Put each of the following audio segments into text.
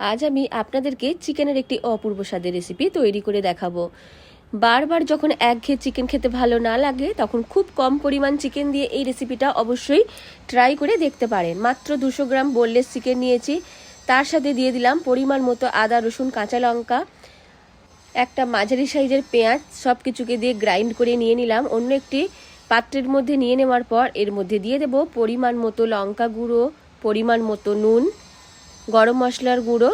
আজ আমি আপনাদেরকে চিকেনের একটি অপূর্ব স্বাদের রেসিপি তৈরি করে দেখাবো। বারবার যখন এক একঘেয়ে চিকেন খেতে ভালো না লাগে, তখন খুব কম পরিমাণ চিকেন দিয়ে এই রেসিপিটা অবশ্যই ট্রাই করে দেখতে পারেন। মাত্র দুশো গ্রাম বোনলেস চিকেন নিয়েছি। তার সাথে দিয়ে দিলাম পরিমাণ মতো আদা, রসুন, কাঁচা লঙ্কা, একটা মাঝারি সাইজের পেঁয়াজ সব কিছুকে দিয়ে গ্রাইন্ড করে নিয়ে নিলাম। অন্য একটি পাত্রের মধ্যে নিয়ে নেওয়ার পর এর মধ্যে দিয়ে দেব পরিমাণ মতো লঙ্কা গুঁড়ো, পরিমাণ মতো নুন গরম মশলার গুঁড়ো।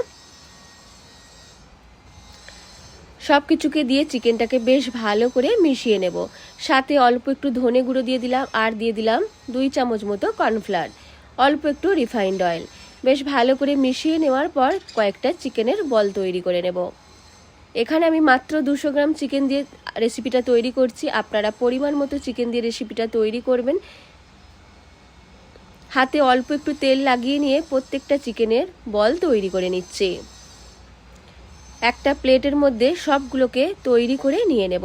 সব কিছুকে দিয়ে চিকেনটাকে বেশ ভালো করে মিশিয়ে নেব। সাথে অল্প একটু ধনে গুঁড়ো দিয়ে দিলাম আর দিয়ে দিলাম দুই চামচ মতো কর্নফ্লাওয়ার। অল্প একটু রিফাইন্ড অয়েল। বেশ ভালো করে মিশিয়ে নেওয়ার পর কয়েকটা চিকেনের বল তৈরি করে নেব। এখানে আমি মাত্র দুশো গ্রাম চিকেন দিয়ে রেসিপিটা তৈরি করছি। আপনারা পরিমাণ মতো চিকেন দিয়ে রেসিপিটা তৈরি করবেন। হাতে অল্প একটু তেল লাগিয়ে নিয়ে প্রত্যেকটা চিকেনের বল তৈরি করে নিচ্ছি। একটা প্লেটের মধ্যে সবগুলোকে তৈরি করে নিয়ে নেব।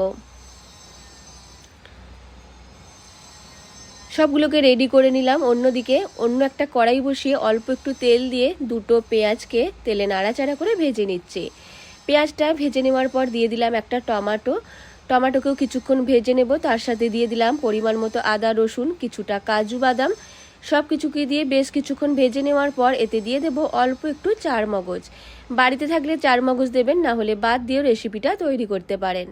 সবগুলোকে রেডি করে নিলাম। অন্যদিকে অন্য একটা কড়াই বসিয়ে অল্প একটু তেল দিয়ে দুটো পেঁয়াজকে তেলে নাড়াচাড়া করে ভেজে নিচ্ছি। পেঁয়াজটা ভেজে নেওয়ার পর দিয়ে দিলাম একটা টমাটো। টমাটোকেও কিছুক্ষণ ভেজে নেব। তার সাথে দিয়ে দিলাম পরিমাণ মতো আদা, রসুন, কিছুটা কাজু বাদাম সব কিছুকে দিয়ে বেশ কিছুক্ষণ ভেজে নেওয়ার পর এতে দিয়ে দেব অল্প একটু চার মগজ। বাড়িতে থাকলে চার মগজ দেবেন, না হলে বাদ দিয়েও রেসিপিটা তৈরি করতে পারেন।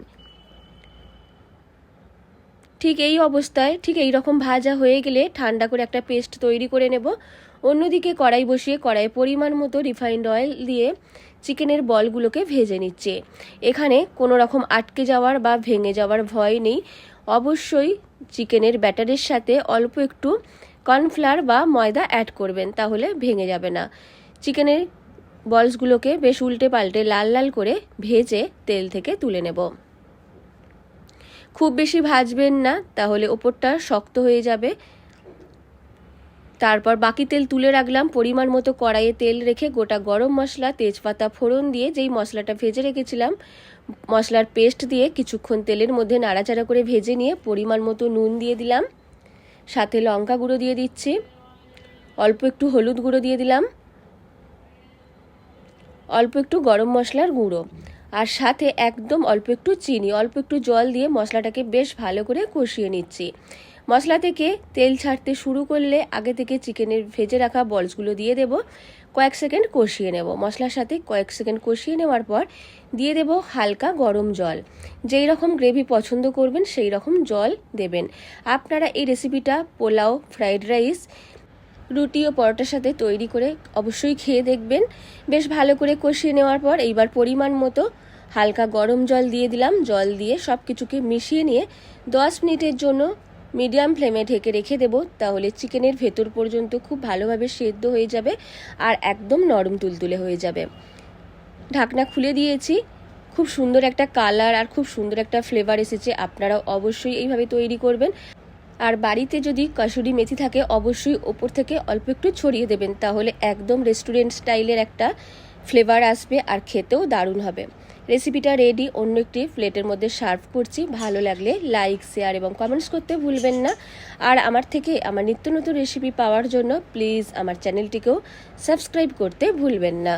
ঠিক এই অবস্থায়, ঠিক এই রকম ভাজা হয়ে গেলে ঠান্ডা করে একটা পেস্ট তৈরি করে নেব। অন্যদিকে কড়াই বসিয়ে কড়াই পরিমাণ মতো রিফাইন্ড অয়েল দিয়ে চিকেনের বলগুলোকে ভেজে নিচ্ছে। এখানে কোনো রকম আটকে যাওয়ার বা ভেঙে যাওয়ার ভয় নেই। অবশ্যই চিকেনের ব্যাটারের সাথে অল্প একটু কর্নফ্লাওয়ার বা ময়দা অ্যাড করবেন, তাহলে ভেঙে যাবে না। চিকেনের বলসগুলোকে বেশ উল্টে পাল্টে লাল লাল করে ভেজে তেল থেকে তুলে নেব। খুব বেশি ভাজবেন না, তাহলে ওপরটা শক্ত হয়ে যাবে। তারপর বাকি তেল তুলে রাখলাম, পরিমাণ মতো কড়াইয়ে তেল রেখে গোটা গরম মশলা, তেজপাতা, ফোড়ন দিয়ে যেই মশলাটা ভেজে রেখেছিলাম, মশলার পেস্ট দিয়ে কিছুক্ষণ তেলের মধ্যে নাড়াচাড়া করে ভেজে নিয়ে পরিমাণ মতো নুন দিয়ে দিলাম। সাথে লঙ্কা গুঁড়ো দিয়ে দিচ্ছি। অল্প একটু হলুদ গুঁড়ো দিয়ে দিলাম। অল্প একটু গরম মশলার গুঁড়ো। আর সাথে একদম অল্প একটু চিনি, অল্প একটু জল দিয়ে মশলাটাকে বেশ ভালো করে কষিয়ে নিচ্ছি। মশলা থেকে তেল ছাড়তে শুরু করলে আগে থেকে চিকেনের ভেজে রাখা বলসগুলো দিয়ে দেব। কয়েক সেকেন্ড কষিয়ে নেব। মশলার সাথে কয়েক সেকেন্ড কষিয়ে নেওয়ার পর দিয়ে দেব হালকা গরম জল। যেই রকম গ্রেভি পছন্দ করবেন, সেই রকম জল দেবেন। আপনারা এই রেসিপিটা পোলাও, ফ্রাইড রাইস, রুটি ও পরোটার সাথে তৈরি করে অবশ্যই খেয়ে দেখবেন। বেশ ভালো করে কষিয়ে নেওয়ার পর এইবার পরিমাণ মতো হালকা গরম জল দিয়ে দিলাম। জল দিয়ে সব কিছুকে মিশিয়ে নিয়ে দশ মিনিটের জন্য মিডিয়াম ফ্লেমে ঢেকে রেখে দেব, তাহলে চিকেনের ভেতর পর্যন্ত খুব ভালোভাবে সেদ্ধ হয়ে যাবে আর একদম নরম তুলতুলে হয়ে যাবে। ঢাকনা খুলে দিয়েছি। খুব সুন্দর একটা কালার আর খুব সুন্দর একটা ফ্লেভার এসেছে আপনারা অবশ্যই এইভাবে তৈরি করবেন। আর বাড়িতে যদি কাসুরি মেথি থাকে, অবশ্যই ওপর থেকে অল্প একটু ছড়িয়ে দেবেন, তাহলে একদম রেস্টুরেন্ট স্টাইলের একটা ফ্লেভার আসবে আর খেতেও দারুণ হবে। রেসিপিটা রেডি অন্য একটি প্লেটের মধ্যে সার্ভ করছি। ভালো লাগলে লাইক শেয়ার এবং কমেন্টস করতে ভুলবেন না। আর আমার থেকে আমার নিত্য নতুন রেসিপি পাওয়ার জন্য প্লিজ আমার চ্যানেলটিকেও সাবস্ক্রাইব করতে ভুলবেন না।